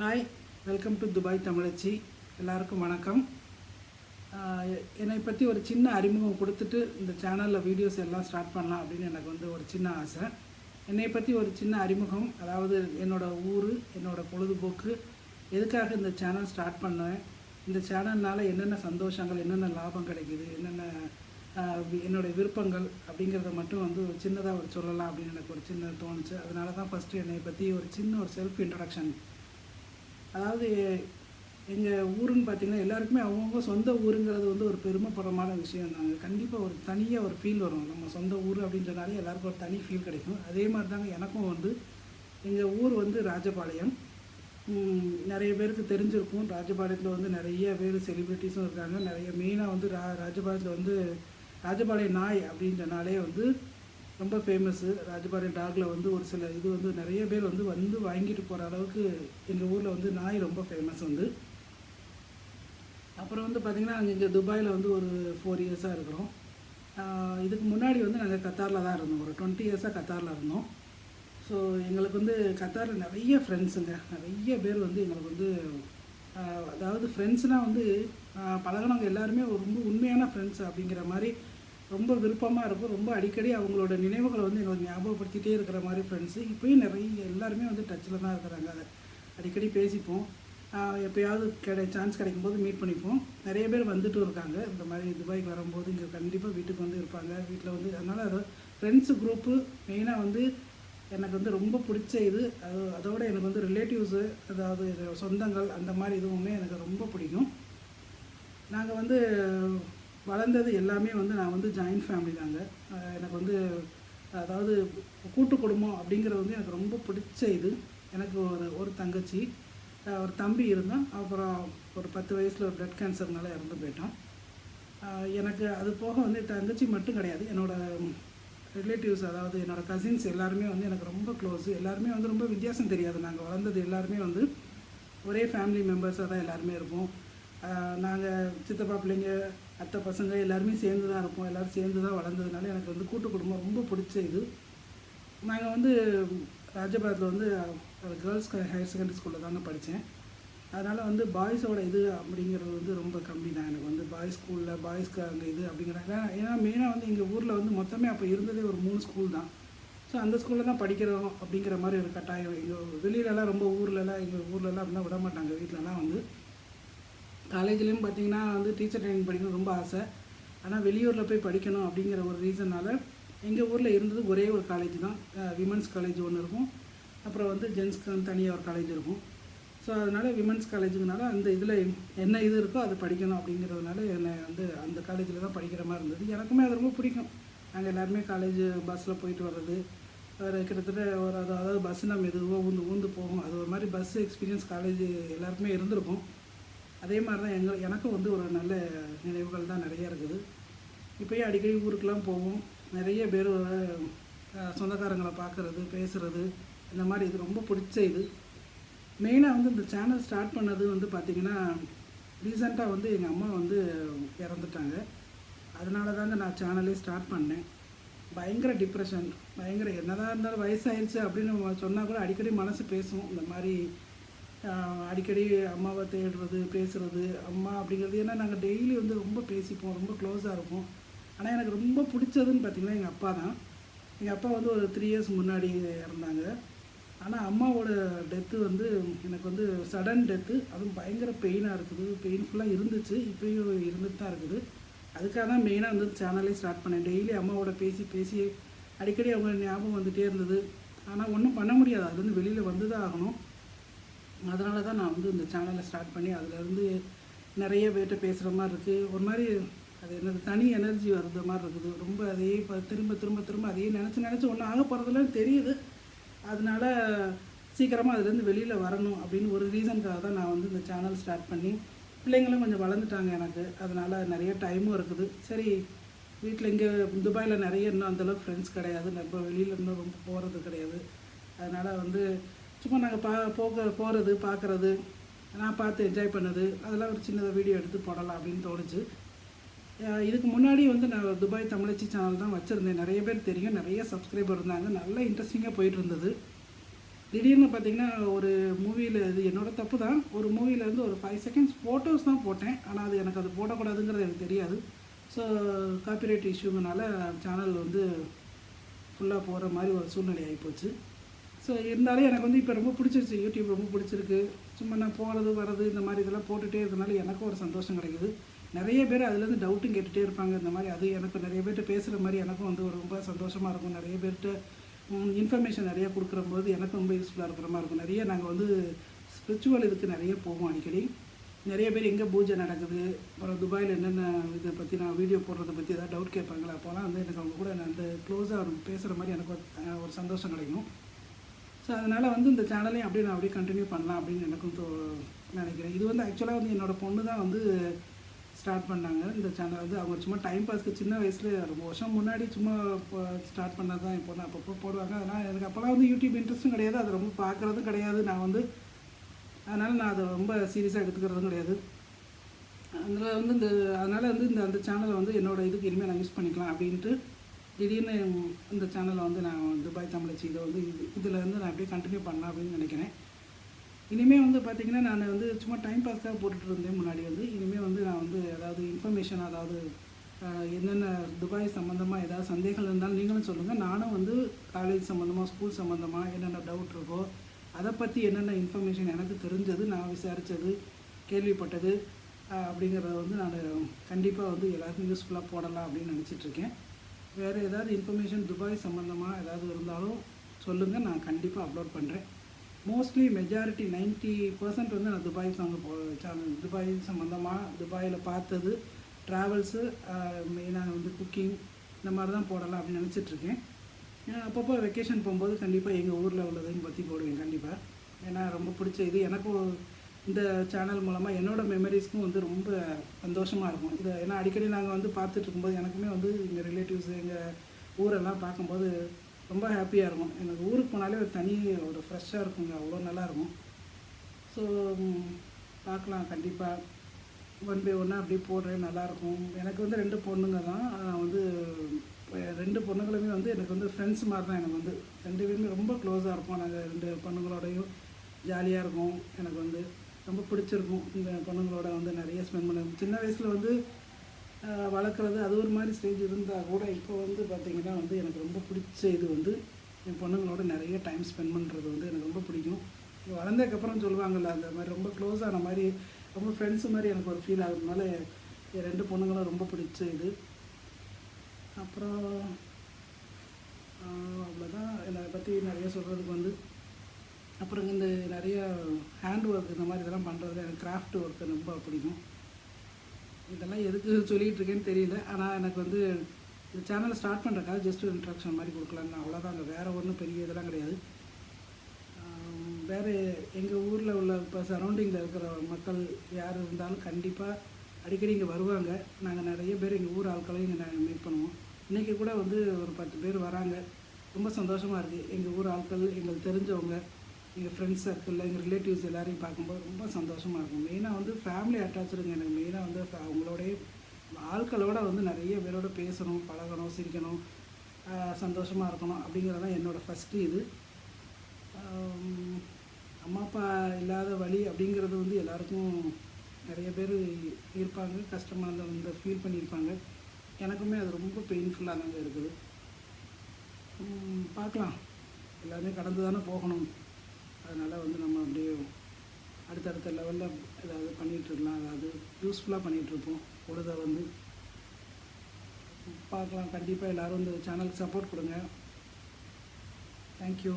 Hi welcome to Dubai தமிழச்சி எல்லாருக்கும் வணக்கம். என்னை பற்றி ஒரு சின்ன அறிமுகம் கொடுத்துட்டு இந்த சேனலில் வீடியோஸ் எல்லாம் ஸ்டார்ட் பண்ணலாம் அப்படின்னு எனக்கு வந்து ஒரு சின்ன ஆசை. என்னை பற்றி ஒரு சின்ன அறிமுகம் அதாவது என்னோடய ஊர் என்னோடய பொழுதுபோக்கு எதுக்காக இந்த சேனல் ஸ்டார்ட் பண்ணேன் இந்த சேனல்னால் என்னென்ன சந்தோஷங்கள் என்னென்ன லாபம் கிடைக்குது என்னென்ன ஆஹ் என்னுடைய விருப்பங்கள் அப்படிங்கிறத மட்டும் வந்து ஒரு சின்னதாக ஒரு சொல்லலாம் அப்படின்னு எனக்கு ஒரு சின்ன தோணுச்சு. அதனால தான் ஃபஸ்ட்டு என்னை பற்றி ஒரு சின்ன ஒரு செல்ஃப் இன்ட்ரடக்ஷன் அதாவது எங்கள் ஊருன்னு பார்த்திங்கன்னா எல்லாருக்குமே அவங்கவுங்க சொந்த ஊருங்கிறது வந்து ஒரு பெருமைப்படமான விஷயம் தாங்க. கண்டிப்பாக ஒரு தனியாக ஒரு ஃபீல் வரும். நம்ம சொந்த ஊர் அப்படின்றனாலே எல்லாருக்கும் ஒரு தனி ஃபீல் கிடைக்கும். அதே மாதிரி தாங்க எனக்கும் வந்து எங்கள் ஊர் வந்து ராஜபாளையம். நிறைய பேருக்கு தெரிஞ்சிருக்கும். ராஜபாளையத்தில் வந்து நிறைய பேர் செலிப்ரிட்டிஸும் இருக்காங்க. நிறைய மெயினாக வந்து ரா ராஜபாளையத்தில் வந்து ராஜபாளையம் நாய் அப்படின்றனாலே வந்து ரொம்ப ஃபேமஸ்ஸு ராஜபாளையம் டாகில் வந்து ஒரு சில இது வந்து நிறைய பேர் வந்து வந்து வாங்கிட்டு போகிற அளவுக்கு எங்கள் ஊரில் வந்து நாய் ரொம்ப ஃபேமஸ் வந்து அப்புறம் வந்து பார்த்திங்கன்னா அங்கே இங்கே துபாயில் வந்து ஒரு ஃபோர் இயர்ஸாக இருக்கிறோம். இதுக்கு முன்னாடி வந்து நாங்கள் கத்தாரில் தான் இருந்தோம். ஒரு டுவெண்ட்டி இயர்ஸாக கத்தாரில் இருந்தோம். ஸோ எங்களுக்கு வந்து கத்தாரில் நிறைய ஃப்ரெண்ட்ஸுங்க நிறைய பேர் வந்து எங்களுக்கு வந்து அதாவது ஃப்ரெண்ட்ஸ்னால் வந்து பழகினவங்க எல்லாருமே ரொம்ப உண்மையான ஃப்ரெண்ட்ஸ் அப்படிங்கிற மாதிரி ரொம்ப விருப்பமாக இருக்கும் ரொம்ப அடிக்கடி அவங்களோட நினைவுகளை வந்து எங்களுக்கு ஞாபகப்படுத்திட்டே இருக்கிற மாதிரி ஃப்ரெண்ட்ஸு இப்போயும் நிறைய எல்லாருமே வந்து டச்சில் தான் இருக்கிறாங்க. அதை அடிக்கடி பேசிப்போம். எப்போயாவது கிடை சான்ஸ் கிடைக்கும் போது மீட் பண்ணிப்போம். நிறைய பேர் வந்துட்டும் இருக்காங்க. இந்த மாதிரி துபாய்க்கு வரும்போது இங்கே கண்டிப்பாக வீட்டுக்கு வந்து இருப்பாங்க. வீட்டில் வந்து அதனால் அது ஃப்ரெண்ட்ஸு குரூப்பு மெயினாக வந்து எனக்கு வந்து ரொம்ப பிடிச்ச இது. அது அதோட எனக்கு வந்து ரிலேட்டிவ்ஸு அதாவது சொந்தங்கள் அந்த மாதிரி இதுவுமே எனக்கு ரொம்ப பிடிக்கும். நாங்கள் வந்து வளர்ந்தது எல்லாமே வந்து நான் வந்து ஜாயின்ட் ஃபேமிலி தாங்க. எனக்கு வந்து அதாவது கூட்டு குடும்பம் அப்படிங்கிறது வந்து எனக்கு ரொம்ப பிடிச்ச இது. எனக்கு ஒரு ஒரு தங்கச்சி ஒரு தம்பி இருந்தான் அப்புறம் ஒரு பத்து வயசில் ஒரு பிளட் கேன்சர்னால இறந்து போயிட்டான் எனக்கு அது போக வந்து தங்கச்சி மட்டும் கிடையாது. என்னோடய ரிலேட்டிவ்ஸ் அதாவது என்னோடய கசின்ஸ் எல்லாருமே வந்து எனக்கு ரொம்ப க்ளோஸு எல்லாருமே வந்து ரொம்ப வித்தியாசம் தெரியாது. நாங்கள் வளர்ந்தது எல்லாருமே வந்து ஒரே ஃபேமிலி மெம்பர்ஸாக தான் எல்லாருமே இருப்போம். நாங்கள் சித்தப்பா பிள்ளைங்க அத்தை பசங்க எல்லாருமே சேர்ந்து தான் இருப்போம் எல்லோரும் சேர்ந்து தான் வளர்ந்ததுனால எனக்கு வந்து கூட்டு குடும்பம் ரொம்ப பிடிச்ச இது. நாங்கள் வந்து ராஜபாரத்தில் வந்து கேர்ள்ஸ் ஹையர் செகண்டரி ஸ்கூலில் தாங்க படித்தேன் அதனால் வந்து பாய்ஸோட இது அப்படிங்கிறது வந்து ரொம்ப கம்மி தான். எனக்கு வந்து பாய்ஸ் ஸ்கூலில் பாய்ஸ்க்கு அங்கே இது அப்படிங்கிறாங்க ஏன்னா மெயினாக வந்து எங்கள் ஊரில் வந்து மொத்தமே அப்போ இருந்ததே ஒரு மூணு ஸ்கூல் தான். ஸோ அந்த ஸ்கூலில் தான் படிக்கிறோம் அப்படிங்கிற மாதிரி ஒரு கட்டாயம். எங்கள் வெளியிலலாம் ரொம்ப ஊர்லலாம் எங்கள் ஊர்லலாம் அப்படிலாம் விட மாட்டாங்க. வீட்டிலலாம் வந்து காலேஜ்லேயும் பார்த்தீங்கன்னா வந்து டீச்சர் ட்ரைனிங் படிக்கணும் ரொம்ப ஆசை. ஆனால் வெளியூரில் போய் படிக்கணும் அப்படிங்கிற ஒரு ரீசனால் எங்கள் ஊரில் இருந்தது ஒரே ஒரு காலேஜ் தான். விமன்ஸ் காலேஜ் ஒன்று இருக்கும். அப்புறம் வந்து ஜென்ஸ்க்கு தனியாக ஒரு காலேஜ் இருக்கும். ஸோ அதனால் விமன்ஸ் காலேஜுனால அந்த இதில் என்ன இது இருக்கோ அது படிக்கணும் அப்படிங்கிறதுனால என்னை வந்து அந்த காலேஜில் தான் படிக்கிற மாதிரி இருந்தது. எனக்குமே அது ரொம்ப பிடிக்கும். நாங்கள் எல்லாருமே காலேஜ் பஸ்ஸில் போயிட்டு வர்றது. வேறு கிட்டத்தட்ட ஒரு அதாவது பஸ்ஸு நம்ம எதுவோ ஊந்து ஊந்து போகும். அது ஒரு மாதிரி பஸ் எக்ஸ்பீரியன்ஸ் காலேஜ் எல்லாருக்குமே இருந்திருக்கும். அதே மாதிரி தான் எங்கள் எனக்கும் வந்து ஒரு நல்ல நினைவுகள் தான் நிறைய இருக்குது. இப்போயும் அடிக்கடி ஊருக்கெலாம் போவோம். நிறைய பேர் சொந்தக்காரங்களை பார்க்குறது பேசுகிறது இந்த மாதிரி இது ரொம்ப பிடிச்ச இது. மெயினாக வந்து இந்த சேனல் ஸ்டார்ட் பண்ணது வந்து பார்த்திங்கன்னா ரீசெண்டாக வந்து எங்கள் அம்மா வந்து இறந்துட்டாங்க. அதனால தாங்க நான் சேனலே ஸ்டார்ட் பண்ணேன். பயங்கர டிப்ரெஷன் பயங்கர என்னதான் இருந்தாலும் வயசாயிருச்சு அப்படின்னு சொன்னால் கூட அடிக்கடி மனசு பேசும். இந்த மாதிரி அடிக்கடி அம்மாவை தேடுறது பேசுகிறது அம்மா அப்படிங்கிறது ஏன்னா நாங்கள் டெய்லி வந்து ரொம்ப பேசிப்போம் ரொம்ப க்ளோஸாக இருப்போம். ஆனால் எனக்கு ரொம்ப பிடிச்சதுன்னு பார்த்திங்கன்னா எங்கள் அப்பா தான். எங்கள் அப்பா வந்து ஒரு த்ரீ இயர்ஸ் முன்னாடி இறந்தாங்க. ஆனால் அம்மாவோட டெத்து வந்து எனக்கு வந்து சடன் டெத்து அதுவும் பயங்கர பெயினாக இருக்குது. பெயின்ஃபுல்லாக இருந்துச்சு இப்போயும் இருந்துட்டு தான் இருக்குது. அதுக்காக தான் மெயினாக வந்து சேனலே ஸ்டார்ட் பண்ணேன். டெய்லி அம்மாவோட பேசி பேசி அடிக்கடி அவங்க ஞாபகம் வந்துகிட்டே இருந்தது. ஆனால் ஒன்றும் பண்ண முடியாது. அதுலேருந்து வெளியில் வந்து தான் ஆகணும். அதனால தான் நான் வந்து இந்த சேனலை ஸ்டார்ட் பண்ணி அதுலேருந்து நிறைய பேர்கிட்ட பேசுகிற மாதிரி இருக்குது ஒரு மாதிரி அது என்னது தனி எனர்ஜி வர்றது மாதிரி இருக்குது. ரொம்ப அதையே இப்போ திரும்ப திரும்ப திரும்ப அதையே நினச்சி நினச்சி ஒன்றும் ஆக போகிறதுலாம் தெரியுது. அதனால சீக்கிரமாக அதுலேருந்து வெளியில் வரணும் அப்படின்னு ஒரு ரீசனுக்காக தான் நான் வந்து இந்த சேனல் ஸ்டார்ட் பண்ணி பிள்ளைங்களும் கொஞ்சம் வளர்ந்துட்டாங்க எனக்கு. அதனால் நிறைய டைமும் இருக்குது. சரி வீட்டில் இங்கே துபாயில் நிறைய இன்னும் அந்தளவுக்கு ஃப்ரெண்ட்ஸ் கிடையாது. நம்ம வெளியில் இன்னும் ரொம்ப போகிறது கிடையாது. அதனால் வந்து சும்மா நாங்கள் பா போக போகிறது பார்க்குறது நான் பார்த்து என்ஜாய் பண்ணது அதெல்லாம் ஒரு சின்னதாக வீடியோ எடுத்து போடலாம் அப்படின்னு தோணுச்சு. இதுக்கு முன்னாடி வந்து நான் துபாய் தமிழச்சி சேனல் தான் வச்சுருந்தேன். நிறைய பேர் தெரியும் நிறைய சப்ஸ்கிரைபர் இருந்தாங்க. நல்ல இன்ட்ரெஸ்டிங்காக போயிட்டு இருந்தது. திடீர்னு பார்த்தீங்கன்னா ஒரு மூவியில் இது என்னோட தப்பு தான். ஒரு மூவிலேருந்து ஒரு ஃபைவ் செகண்ட்ஸ் ஃபோட்டோஸ் தான் போட்டேன். ஆனால் அது எனக்கு அது போடக்கூடாதுங்கிறது எனக்கு தெரியாது. ஸோ காப்பிரைட் இஷ்யூங்கனால சேனல் வந்து ஃபுல்லாக போகிற மாதிரி ஒரு சூழ்நிலை ஆகிப்போச்சு ஸோ இருந்தாலும் எனக்கு வந்து இப்போ ரொம்ப பிடிச்சிருச்சு. யூடியூப் ரொம்ப பிடிச்சிருக்கு. சும்மா நான் போகிறது வர்றது இந்த மாதிரி இதெல்லாம் போட்டுகிட்டே இருக்கனால எனக்கும் ஒரு சந்தோஷம் கிடைக்குது. நிறைய பேர் அதுலேருந்து டவுட்டும் கேட்டுகிட்டே இருப்பாங்க. இந்த மாதிரி அது எனக்கு நிறைய பேர்கிட்ட பேசுகிற மாதிரி எனக்கும் வந்து ஒரு ரொம்ப சந்தோஷமாக இருக்கும். நிறைய பேர்கிட்ட இன்ஃபர்மேஷன் நிறைய கொடுக்குற போது எனக்கு ரொம்ப யூஸ்ஃபுல்லாக இருக்கிற மாதிரி இருக்கும். நிறைய நாங்கள் வந்து ஸ்பிரிச்சுவல் இதுக்கு நிறைய போவோம் அடிக்கடி. நிறைய பேர் எங்கே பூஜை நடக்குது அப்புறம் துபாயில் என்னென்ன இதை பற்றி நான் வீடியோ போடுறத பற்றி ஏதாவது டவுட் கேட்பாங்களா அப்போலாம் வந்து எனக்கு அவங்க கூட நான் அந்த க்ளோஸாக பேசுகிற மாதிரி எனக்கு ஒரு சந்தோஷம் கிடைக்கும். ஸோ அதனால் வந்து இந்த சேனலையும் அப்படியே நான் அப்படியே கண்டினியூ பண்ணலாம் அப்படின்னு எனக்கும் தோ நினைக்கிறேன். இது வந்து ஆக்சுவலாக வந்து என்னோட பொண்ணு தான் வந்து ஸ்டார்ட் பண்ணாங்க. இந்த சேனல் வந்து அவங்க சும்மா டைம் பாஸ்க்கு சின்ன வயசில் ரொம்ப வருஷம் முன்னாடி சும்மா இப்போ ஸ்டார்ட் பண்ணது தான் இப்போ நான் அப்பப்போ போடுவாங்க. அதனால் எனக்கு அப்போலாம் வந்து யூடியூப் இன்ட்ரெஸ்ட்டும் கிடையாது. அது ரொம்ப பார்க்குறதும் கிடையாது. நான் வந்து அதனால் நான் அதை ரொம்ப சீரியஸாக எடுத்துக்கிறதும் கிடையாது. அதில் வந்து இந்த அதனால் வந்து இந்த அந்த சேனலை வந்து என்னோடய இதுக்கு இனிமேல் நான் யூஸ் பண்ணிக்கலாம் அப்படின்ட்டு திடீர்னு இந்த சேனலை வந்து நான் துபாய் தமிழச்சி இதை வந்து இது இதில் வந்து நான் அப்படியே கண்டினியூ பண்ணலாம் அப்படின்னு நினைக்கிறேன். இனிமேல் வந்து பார்த்திங்கன்னா நான் வந்து சும்மா டைம் பாஸ்க்காக போட்டுட்டு இருந்தேன் முன்னாடி வந்து. இனிமேல் வந்து நான் வந்து ஏதாவது இன்ஃபர்மேஷன் அதாவது என்னென்ன துபாய் சம்மந்தமாக ஏதாவது சந்தேகங்கள் இருந்தாலும் நீங்களும் சொல்லுங்கள் நானும் வந்து காலேஜ் சம்மந்தமாக ஸ்கூல் சம்மந்தமாக என்னென்ன டவுட் இருக்கோ அதை பற்றி என்னென்ன இன்ஃபர்மேஷன் எனக்கு தெரிஞ்சது நான் விசாரித்தது கேள்விப்பட்டது அப்படிங்கிறத வந்து நான் கண்டிப்பாக வந்து எல்லாருக்கும் யூஸ்ஃபுல்லாக போடலாம் அப்படின்னு நினச்சிட்ருக்கேன் வேறு ஏதாவது இன்ஃபர்மேஷன் துபாய் சம்மந்தமாக ஏதாவது இருந்தாலும் சொல்லுங்கள் நான் கண்டிப்பாக அப்லோட் பண்ணுறேன் மோஸ்ட்லி மெஜாரிட்டி 90% பர்சன்ட் வந்து நான் துபாய் சாங் போ சேனல் துபாய் சம்மந்தமாக துபாயில் பார்த்தது ட்ராவல்ஸு மெயினாக வந்து குக்கிங் இந்த மாதிரி தான் போடலாம் அப்படின்னு நினச்சிட்ருக்கேன். அப்பப்போ வெக்கேஷன் போகும்போது கண்டிப்பாக எங்கள் ஊரில் உள்ளதையும் பற்றி போடுவேன் கண்டிப்பாக ஏன்னா ரொம்ப பிடிச்ச இது. எனக்கும் இந்த சேனல் மூலமாக என்னோடய மெமரிஸ்க்கும் வந்து ரொம்ப சந்தோஷமாக இருக்கும். இதை ஏன்னா அடிக்கடி நாங்கள் வந்து பார்த்துட்டு இருக்கும்போது எனக்குமே வந்து எங்கள் ரிலேட்டிவ்ஸ் எங்கள் ஊரெல்லாம் பார்க்கும்போது ரொம்ப ஹாப்பியாக இருக்கும். எனக்கு ஊருக்கு போனாலே ஒரு தனி ஒரு ஃப்ரெஷ்ஷாக இருக்குங்க. அவ்வளோ நல்லாயிருக்கும் ஸோ பார்க்கலாம். கண்டிப்பாக ஒன் பை ஒன்னாக அப்படியே போடுறேன். நல்லாயிருக்கும் எனக்கு வந்து ரெண்டு பொண்ணுங்க தான். நான் வந்து ரெண்டு பொண்ணுங்களுமே வந்து எனக்கு வந்து ஃப்ரெண்ட்ஸ் மாதிரி தான் எனக்கு வந்து. ரெண்டு பேருமே ரொம்ப க்ளோஸாக இருப்போம். நாங்கள் ரெண்டு பொண்ணுங்களோடையும். ஜாலியாக இருக்கும் எனக்கு வந்து. ரொம்ப பிடிச்சிருக்கும். இந்த பொண்ணுங்களோட வந்து நிறைய ஸ்பெண்ட் பண்ண சின்ன வயசில் வந்து வளர்க்குறது அது ஒரு மாதிரி ஸ்டேஜ் இருந்தால் கூட இப்போ வந்து பார்த்திங்கன்னா வந்து எனக்கு ரொம்ப பிடிச்ச இது வந்து என் பொண்ணுங்களோட நிறைய டைம் ஸ்பெண்ட் பண்ணுறது வந்து எனக்கு ரொம்ப பிடிக்கும். வளர்ந்ததுக்கப்புறம் சொல்லுவாங்கள்ல அந்த மாதிரி ரொம்ப க்ளோஸ் ஆன மாதிரி ரொம்ப ஃப்ரெண்ட்ஸ் மாதிரி எனக்கு ஒரு ஃபீல் ஆகுறதுனால என் ரெண்டு பொண்ணுங்களும் ரொம்ப பிடிச்ச இது. அப்புறம் அவ்வளோதான் என்னை பற்றி நிறைய சொல்கிறதுக்கு வந்து அப்புறம் இந்த நிறைய ஹேண்ட் ஒர்க் இந்த மாதிரி இதெல்லாம் பண்ணுறது எனக்கு கிராஃப்ட் ஒர்க்கு ரொம்ப பிடிக்கும். இதெல்லாம் எதுக்கு சொல்லிகிட்டு இருக்கேன்னு தெரியல. ஆனால் எனக்கு வந்து இந்த சேனலை ஸ்டார்ட் பண்ணுறக்காக ஜஸ்ட் ஒரு இன்ட்ராக்ஷன் மாதிரி கொடுக்கலான்னு அங்கே வேறு ஒன்றும் பெரிய இதெல்லாம் கிடையாது. வேறு எங்கள் ஊரில் உள்ள இப்போ சரௌண்டிங்கில் இருக்கிற மக்கள் யார் இருந்தாலும் கண்டிப்பாக அடிக்கடி இங்கே வருவாங்க. நாங்கள் நிறைய பேர் எங்கள் ஊர் ஆட்களையும் இங்கே நாங்கள் மீட் பண்ணுவோம். இன்றைக்கி கூட வந்து ஒரு பத்து பேர் வராங்க. ரொம்ப சந்தோஷமாக இருக்குது எங்கள் ஊர் ஆட்கள் எங்களுக்கு தெரிஞ்சவங்க எங்கள் ஃப்ரெண்ட்ஸ் சர்க்கிளில் எங்கள் ரிலேட்டிவ்ஸ் எல்லாரையும் பார்க்கும்போது ரொம்ப சந்தோஷமாக இருக்கும். மெயினாக வந்து ஃபேமிலி அட்டாச்சுடுங்க எனக்கு. மெயினாக வந்து அவங்களோடைய ஆட்களோட வந்து நிறைய பேரோட பேசணும் பழகணும் சிரிக்கணும் சந்தோஷமாக இருக்கணும் அப்படிங்கிறது தான் என்னோடய ஃபஸ்ட்டு இது. அம்மா அப்பா இல்லாத வழி அப்படிங்கிறது வந்து எல்லாருக்கும் நிறைய பேர் இருப்பாங்க. கஷ்டமாக அந்த வந்து ஃபீல் பண்ணியிருப்பாங்க. எனக்குமே அது ரொம்ப பெயின்ஃபுல்லாக தாங்க இருக்குது. பார்க்கலாம். எல்லாமே கடந்து தானே போகணும். அதனால் வந்து நம்ம அப்படியே அடுத்தடுத்த லெவலில் ஏதாவது பண்ணிகிட்ருக்கலாம் அதாவது யூஸ்ஃபுல்லாக பண்ணிகிட்ருப்போம் பொழுதை வந்து பார்க்கலாம். கண்டிப்பாக எல்லோரும் இந்த சேனலுக்கு சப்போர்ட் கொடுங்க. தேங்க்யூ